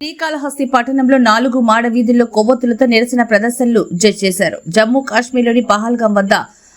శ్రీకాళహస్తి పట్టణంలో నాలుగు మాడ వీధుల్లో కొవ్వొత్తులతో నిరసన ప్రదర్శనలు చేశారు. జమ్మూ కాశ్మీర్లోని పహల్గాం వద్ద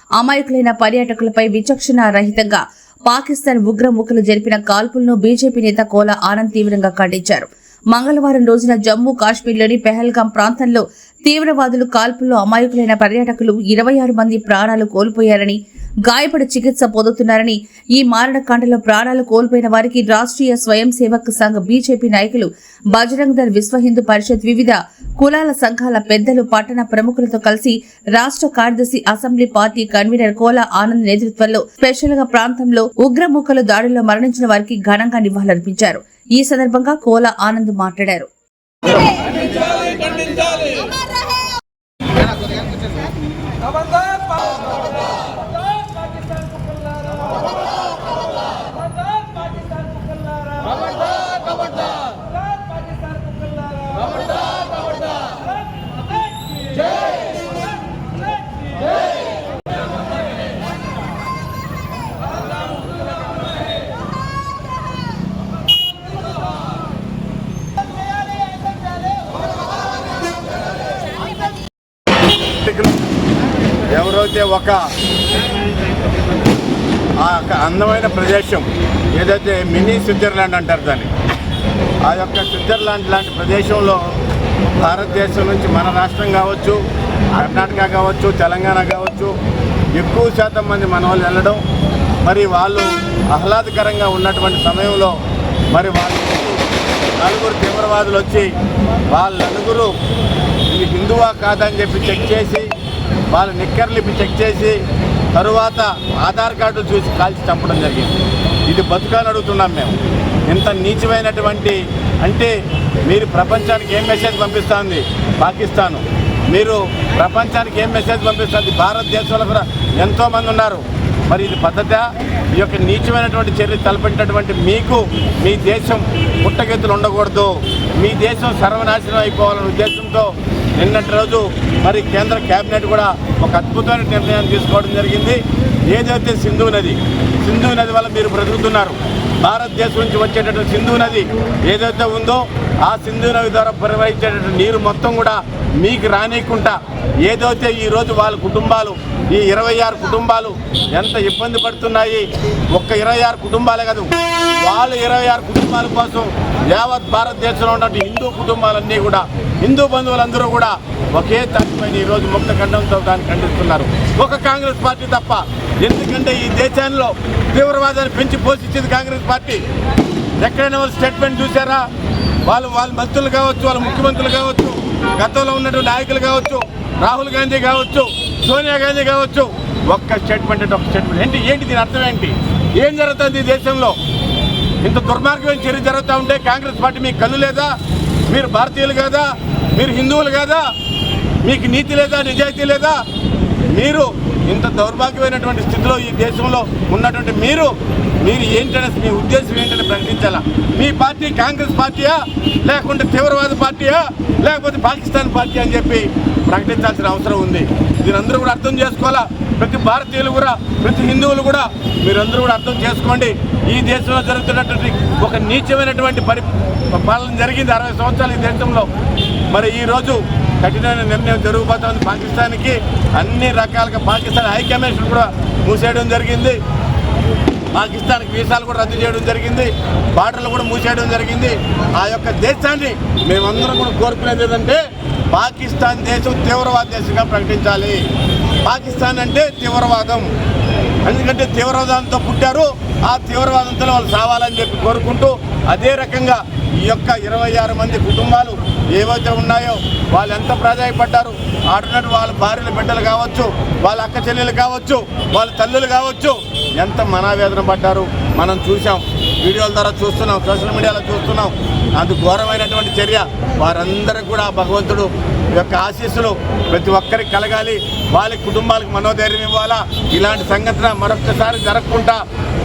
అమాయకులైన పర్యాటకులపై విచక్షణ రహితంగా పాకిస్తాన్ ఉగ్రముఖులు జరిపిన కాల్పులను బీజేపీ నేత కోల ఆనంద్ తీవ్రంగా ఖండించారు. మంగళవారం రోజున జమ్మూ కాశ్మీర్లోని పెహల్గాం ప్రాంతంలో తీవ్రవాదులు కాల్పుల్లో అమాయకులైన పర్యాటకులు ఇరవై ఆరు మంది ప్రాణాలు కోల్పోయారని గాయపడి చికిత్స పొందుతున్నారని ఈ మారణకాండలో ప్రాణాలు కోల్పోయిన వారికి రాష్ట్రీయ స్వయం సేవక్ సంఘ్ బీజేపీ నాయకులు బజరంగ్ దళ్ విశ్వ హిందూ పరిషత్ వివిధ కులాల సంఘాల పెద్దలు పట్టణ ప్రముఖులతో కలిసి రాష్ట్ర కార్యదర్శి assembly party convener Kola Anand నేతృత్వంలో స్పెషల్గా ప్రాంతంలో ఉగ్రముఖలు దాడుల్లో మరణించిన వారికి ఘనంగా నివాళులర్పించారు. ఈ సందర్భంగా కోలా ఆనంద్ మాట్లాడారు. ఖబర్దార్ ఏదైతే ఒక ఆ యొక్క అందమైన ప్రదేశం ఏదైతే మినీ స్విట్జర్లాండ్ అంటారు దాన్ని. ఆ యొక్క స్విట్జర్లాండ్ లాంటి ప్రదేశంలో భారతదేశం నుంచి మన రాష్ట్రం కావచ్చు కర్ణాటక కావచ్చు తెలంగాణ కావచ్చు ఎక్కువ శాతం మంది మన వాళ్ళు వెళ్ళడం మరి వాళ్ళు ఆహ్లాదకరంగా ఉన్నటువంటి సమయంలో మరి వాళ్ళు నలుగురు తీవ్రవాదులు వచ్చి వాళ్ళ నలుగురు ఇది హిందువా కాదని చెప్పి చెక్ చేసి వాళ్ళ నిక్కర్లు ఇప్పి చెక్ చేసి తరువాత ఆధార్ కార్డు చూసి కాల్చి చంపడం జరిగింది. ఇది బతుకాని అడుగుతున్నాం మేము. ఇంత నీచమైనటువంటి అంటే మీరు ప్రపంచానికి ఏం మెసేజ్ పంపిస్తుంది? పాకిస్తాను. మీరు ప్రపంచానికి ఏం మెసేజ్ పంపిస్తుంది? భారతదేశంలో కూడా ఎంతోమంది ఉన్నారు. మరి ఇది పద్ధత? ఈ యొక్క నీచమైనటువంటి చర్య తలపెట్టినటువంటి మీకు మీ దేశం పుట్టగెత్తులు ఉండకూడదు. మీ దేశం సర్వనాశనం అయిపోవాలనే ఉద్దేశంతో నిన్నటి రోజు మరి కేంద్ర కేబినెట్ కూడా ఒక అద్భుతమైన నిర్ణయం తీసుకోవడం జరిగింది. ఏదైతే సింధు నది సింధు నది వల్ల మీరు బ్రతుకుతున్నారు భారతదేశం నుంచి వచ్చేటటువంటి సింధు నది ఏదైతే ఉందో ఆ సింధు నది ద్వారా ప్రవహించేటటువంటి నీరు మొత్తం కూడా మీకు రానియకుండా ఏదైతే ఈరోజు వాళ్ళ కుటుంబాలు ఈ ఇరవై ఆరు కుటుంబాలు ఎంత ఇబ్బంది పడుతున్నాయి ఒక్క ఇరవై ఆరు కుటుంబాలే కాదు వాళ్ళు ఇరవై ఆరు కుటుంబాల కోసం యావత్ భారతదేశంలో ఉన్న హిందూ కుటుంబాలన్నీ కూడా హిందూ బంధువులందరూ కూడా ఒకే తాటిపైన ఈరోజు ముక్త ఖండంతో దాన్ని ఖండిస్తున్నారు. ఒక కాంగ్రెస్ పార్టీ తప్ప ఎందుకంటే ఈ దేశంలో తీవ్రవాదాన్ని పెంచి పోషించింది కాంగ్రెస్ పార్టీ. ఎక్కడైనా వాళ్ళు స్టేట్మెంట్ చూసారా వాళ్ళు వాళ్ళ మంత్రులు కావచ్చు వాళ్ళ ముఖ్యమంత్రులు కావచ్చు గతంలో ఉన్నటువంటి నాయకులు కావచ్చు రాహుల్ గాంధీ కావచ్చు సోనియా గాంధీ కావచ్చు ఒక్క స్టేట్మెంట్ అంటే ఒక స్టేట్మెంట్ ఏంటి ఏంటి దీని అర్థం ఏంటి? ఏం జరుగుతుంది ఈ దేశంలో? ఇంత దుర్మార్గమైన చర్య జరుగుతూ ఉంటే కాంగ్రెస్ పార్టీ మీకు కళ్ళు లేదా? మీరు భారతీయులు కాదా? మీరు హిందువులు కాదా? మీకు నీతి లేదా నిజాయితీ లేదా? మీరు ఇంత దౌర్భాగ్యమైనటువంటి స్థితిలో ఈ దేశంలో ఉన్నటువంటి మీరు మీరు ఏంటనే మీ ఉద్దేశం ఏంటని ప్రకటించాలా? మీ పార్టీ కాంగ్రెస్ పార్టీయా? లేకుంటే తీవ్రవాద పార్టీయా? లేకపోతే పాకిస్తాన్ పార్టీ అని చెప్పి ప్రకటించాల్సిన అవసరం ఉంది. దీని అందరూ కూడా అర్థం చేసుకోవాలా? ప్రతి భారతీయులు కూడా ప్రతి హిందువులు కూడా మీరందరూ కూడా అర్థం చేసుకోండి. ఈ దేశంలో జరుగుతున్నటువంటి ఒక నీచమైనటువంటి పరి పాలన జరిగింది అరవై సంవత్సరాలు ఈ దేశంలో. మరి ఈరోజు కఠినమైన నిర్ణయం జరగబోతోంది పాకిస్తాన్కి. అన్ని రకాలుగా పాకిస్తాన్ హైకమిషన్ కూడా మూసేయడం జరిగింది. పాకిస్తాన్కి వీసాలు కూడా రద్దు చేయడం జరిగింది. బార్డర్లు కూడా మూసేయడం జరిగింది. ఆ యొక్క దేశాన్ని మేమందరం కూడా కోరుకునేది ఏంటంటే పాకిస్తాన్ దేశం తీవ్రవాద దేశంగా ప్రకటించాలి. పాకిస్తాన్ అంటే తీవ్రవాదం. ఎందుకంటే తీవ్రవాదంతో పుట్టారు. ఆ తీవ్రవాదంతో వాళ్ళు సావాలని చెప్పి కోరుకుంటూ అదే రకంగా ఈ యొక్క ఇరవై ఆరు మంది కుటుంబాలు ఏవైతే ఉన్నాయో వాళ్ళు ఎంత ప్రాధాయపడ్డారు? ఆడున్నట్టు వాళ్ళ భార్యల బిడ్డలు కావచ్చు వాళ్ళ అక్క చెల్లెలు కావచ్చు వాళ్ళ తల్లులు కావచ్చు ఎంత మనావేదన పడ్డారు? మనం చూసాం వీడియోల ద్వారా చూస్తున్నాం సోషల్ మీడియాలో చూస్తున్నాం. అది ఘోరమైనటువంటి చర్య. వారందరికీ కూడా భగవంతుడు యొక్క ఆశీస్సులు ప్రతి ఒక్కరికి కలగాలి. వాళ్ళ కుటుంబాలకు మనోధైర్యం ఇవ్వాలా? ఇలాంటి సంఘటన మరొకసారి జరగకుండా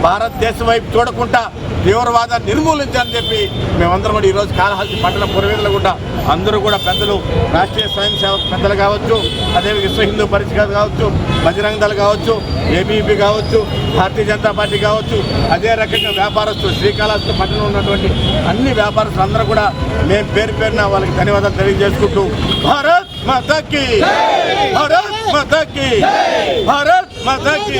భారతదేశం వైపు చూడకుండా తీవ్రవాదాన్ని నిర్మూలించాలని చెప్పి మేమందరం కూడా ఈరోజు కాళహస్తి పట్టణ పూర్వీకులు కూడా అందరూ కూడా పెద్దలు రాష్ట్రీయ స్వయం సేవక పెద్దలు కావచ్చు అదే విశ్వ హిందూ పరిషత్ కావచ్చు బజరంగ దళ కావచ్చు ఏబీపీ కావచ్చు భారతీయ జనతా పార్టీ కావచ్చు అదే రకంగా వ్యాపారస్తులు శ్రీకాళహస్తి పట్టణంలో ఉన్నటువంటి అన్ని వ్యాపారస్తులు అందరూ కూడా మేము పేరు పేరున వాళ్ళకి ధన్యవాదాలు తెలియజేసుకుంటూ భారత్ మాతాకి భారత్ మాతాకి భారత్ మాతాకి